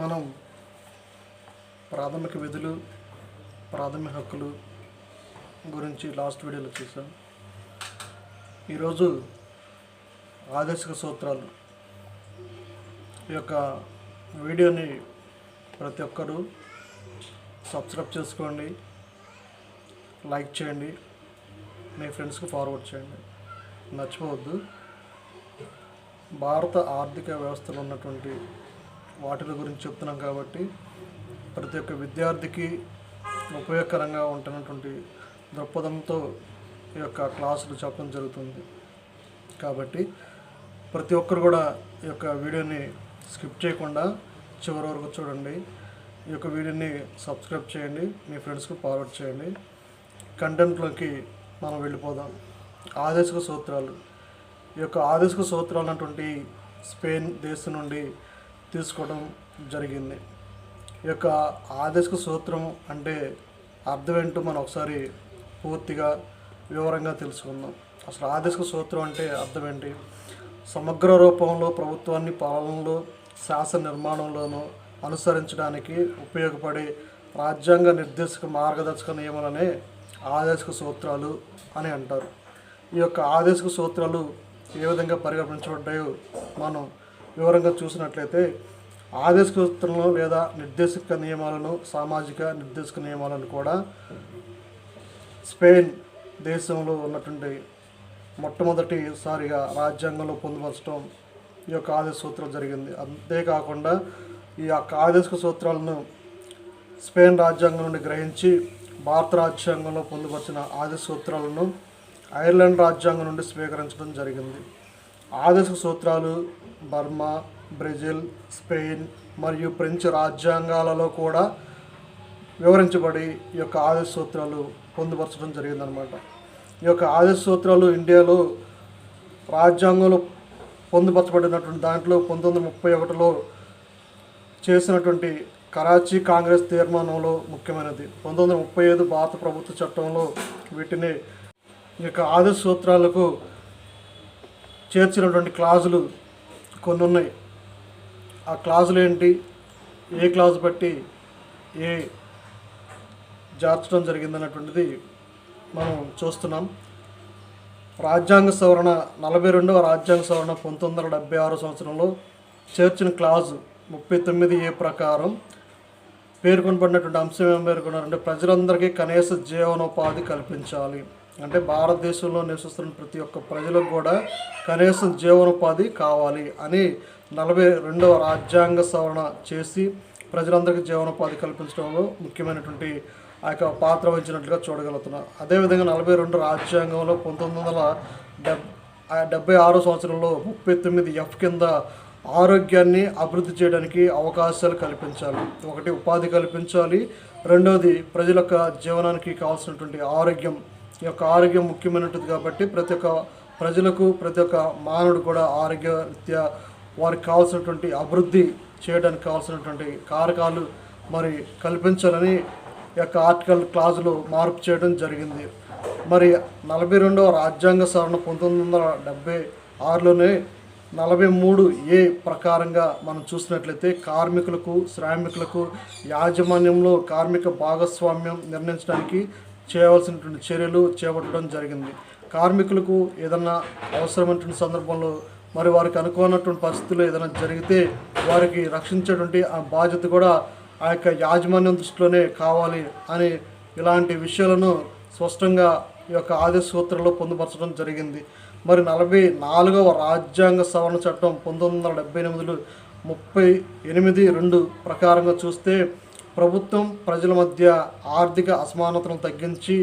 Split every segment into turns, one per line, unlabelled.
మనం ప్రాథమిక విధులు ప్రాథమిక హక్కులు గురించి లాస్ట్ వీడియోలో చూసాం. ఈరోజు ఆదేశక సూత్రాలు ఈ యొక్క వీడియోని ప్రతి ఒక్కరూ సబ్స్క్రైబ్ చేసుకోండి లైక్ చేయండి మీ ఫ్రెండ్స్కి ఫార్వర్డ్ చేయండి. మర్చిపోవద్దు భారత ఆర్థిక వ్యవస్థలో ఉన్నటువంటి వాటిల గురించి చెప్తున్నాం కాబట్టి ప్రతి ఒక్క విద్యార్థికి ఉపయోగకరంగా ఉంటున్నటువంటి దృక్పథంతో ఈ యొక్క క్లాసులు చెప్పడం జరుగుతుంది. కాబట్టి ప్రతి ఒక్కరు కూడా ఈ యొక్క వీడియోని స్కిప్ చేయకుండా చివరి వరకు చూడండి. ఈ యొక్క వీడియోని సబ్స్క్రైబ్ చేయండి. మీ ఫ్రెండ్స్కి ఫార్వర్డ్ చేయండి. కంటెంట్లోకి మనం వెళ్ళిపోదాం. ఆదేశక సూత్రాలు. ఈ యొక్క ఆదేశక సూత్రాలు అన్నటువంటి స్పెయిన్ దేశం నుండి తీసుకోవడం జరిగింది. ఈ యొక్క ఆదేశక సూత్రం అంటే అర్థం ఏంటో మనం ఒకసారి పూర్తిగా వివరంగా తెలుసుకుందాం. అసలు ఆదేశిక సూత్రం అంటే అర్థం ఏంటి? సమగ్ర రూపంలో ప్రభుత్వాన్ని పాలనలో శాసన నిర్మాణంలోనూ అనుసరించడానికి ఉపయోగపడే రాజ్యాంగ నిర్దేశక మార్గదర్శక నియమాలనే ఆదేశక సూత్రాలు అని అంటారు. ఈ యొక్క ఆదేశక సూత్రాలు ఏ విధంగా పరిగణించబడ్డాయో మనం వివరంగా చూసినట్లయితే ఆదేశిక లేదా నిర్దేశక నియమాలను సామాజిక నిర్దేశక నియమాలను కూడా స్పెయిన్ దేశంలో ఉన్నటువంటి మొట్టమొదటిసారిగా రాజ్యాంగంలో పొందుపరచడం ఈ యొక్క ఆదేశ సూత్రం జరిగింది. అంతేకాకుండా ఈ యొక్క ఆదేశిక సూత్రాలను స్పెయిన్ రాజ్యాంగం నుండి గ్రహించి భారత రాజ్యాంగంలో పొందుపరిచిన ఆదేశ సూత్రాలను ఐర్లాండ్ రాజ్యాంగం నుండి స్వీకరించడం జరిగింది. ఆదర్శ సూత్రాలు బర్మా బ్రెజిల్ స్పెయిన్ మరియు ఫ్రెంచ్ రాజ్యాంగాలలో కూడా వివరించబడి ఈ యొక్క ఆదేశ సూత్రాలు పొందుపరచడం జరిగిందనమాట ఈ యొక్క ఆదేశ సూత్రాలు ఇండియాలో రాజ్యాంగంలో పొందుపరచబడినటువంటి దాంట్లో పంతొమ్మిది వందల ముప్పై ఒకటిలో చేసినటువంటి కరాచీ కాంగ్రెస్ తీర్మానంలో ముఖ్యమైనది. పంతొమ్మిది వందల ముప్పై ఐదు భారత ప్రభుత్వ చట్టంలో వీటిని ఈ యొక్క ఆదేశ సూత్రాలకు చేర్చినటువంటి క్లాజులు కొన్ని ఉన్నాయి. ఆ క్లాజులు ఏంటి? ఏ క్లాజ్ బట్టి ఏ జార్చడం జరిగిందన్నటువంటిది మనం చూస్తున్నాం. రాజ్యాంగ సవరణ నలభై రెండవ రాజ్యాంగ సవరణ పంతొమ్మిది వందల డెబ్బై ఆరు సంవత్సరంలో చేర్చిన క్లాజ్ ముప్పై తొమ్మిది ఏ ప్రకారం పేర్కొనబడినటువంటి అంశం ఏం పేర్కొన్నారంటే ప్రజలందరికీ కనీస జీవనోపాధి కల్పించాలి. అంటే భారతదేశంలో నివసిస్తున్న ప్రతి ఒక్క ప్రజలకు కూడా కనీసం జీవనోపాధి కావాలి అని నలభై రెండవ రాజ్యాంగ సవరణ చేసి ప్రజలందరికీ జీవనోపాధి కల్పించడంలో ముఖ్యమైనటువంటి ఆ యొక్క పాత్ర వహించినట్లుగా చూడగలుగుతున్నాం. అదేవిధంగా నలభై రెండు రాజ్యాంగంలో పంతొమ్మిది వందల డెబ్ డెబ్బై ఆరో సంవత్సరంలో ముప్పై తొమ్మిది ఎఫ్ కింద ఆరోగ్యాన్ని అభివృద్ధి చేయడానికి అవకాశాలు కల్పించాలి. ఒకటి ఉపాధి కల్పించాలి. రెండవది ప్రజల యొక్క జీవనానికి కావాల్సినటువంటి ఆరోగ్యం ఈ యొక్క ఆరోగ్యం ముఖ్యమైనటువంటి కాబట్టి ప్రతి ఒక్క ప్రజలకు ప్రతి ఒక్క మానవుడు కూడా ఆరోగ్య రీత్యా వారికి కావాల్సినటువంటి అభివృద్ధి చేయడానికి కావాల్సినటువంటి కారకాలు మరి కల్పించాలని ఈ యొక్క ఆర్టికల్ క్లాజులు మార్పు చేయడం జరిగింది. మరి నలభై రెండవ రాజ్యాంగ సవరణ పంతొమ్మిది వందల డెబ్బై ఆరులోనే నలభై మూడు ఏ ప్రకారంగా మనం చూసినట్లయితే కార్మికులకు శ్రామికులకు యాజమాన్యంలో కార్మిక భాగస్వామ్యం నిర్ణయించడానికి చేయవలసినటువంటి చర్యలు చేపట్టడం జరిగింది. కార్మికులకు ఏదన్నా అవసరమైనటువంటి సందర్భంలో మరి వారికి అనుకోనటువంటి పరిస్థితులు ఏదైనా జరిగితే వారికి రక్షించేటువంటి ఆ బాధ్యత కూడా ఆ యొక్క యాజమాన్యం దృష్టిలోనే కావాలి అని ఇలాంటి విషయాలను స్పష్టంగా ఈ యొక్క ఆదేశ సూత్రంలో పొందుపరచడం జరిగింది. మరి నలభై నాలుగవ రాజ్యాంగ సవరణ చట్టం పంతొమ్మిది వందల డెబ్బై ఎనిమిదిలో ముప్పై ఎనిమిది రెండు ప్రకారంగా చూస్తే ప్రభుత్వం ప్రజల మధ్య ఆర్థిక అసమానతను తగ్గించి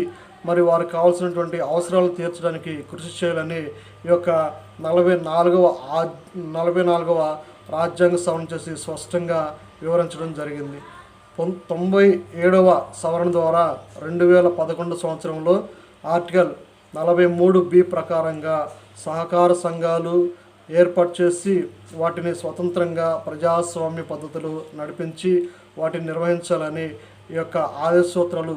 మరి వారికి కావాల్సినటువంటి అవసరాలు తీర్చడానికి కృషి చేయాలని ఈ యొక్క నలభై నాలుగవ నలభై నాలుగవ రాజ్యాంగ సవరణ చేసి స్పష్టంగా వివరించడం జరిగింది. తొంభై ఏడవ సవరణ ద్వారా రెండు వేల పదకొండు సంవత్సరంలో ఆర్టికల్ నలభై మూడు బి ప్రకారంగా సహకార సంఘాలు ఏర్పాటు చేసి వాటిని స్వతంత్రంగా ప్రజాస్వామ్య పద్ధతులు నడిపించి వాటిని నిర్వహించాలని ఈ యొక్క ఆదేశోత్తరాలు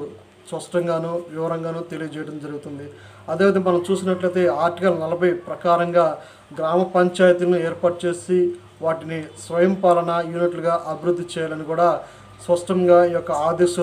స్పష్టంగాను వివరంగాను తెలియజేయడం జరుగుతుంది. అదేవిధంగా మనం చూసినట్లయితే ఆర్టికల్ నలభై ప్రకారంగా గ్రామ పంచాయతీలను ఏర్పాటు చేసి వాటిని స్వయం పాలన యూనిట్లుగా అభివృద్ధి చేయాలని కూడా స్పష్టంగా ఈ యొక్క ఆదేశ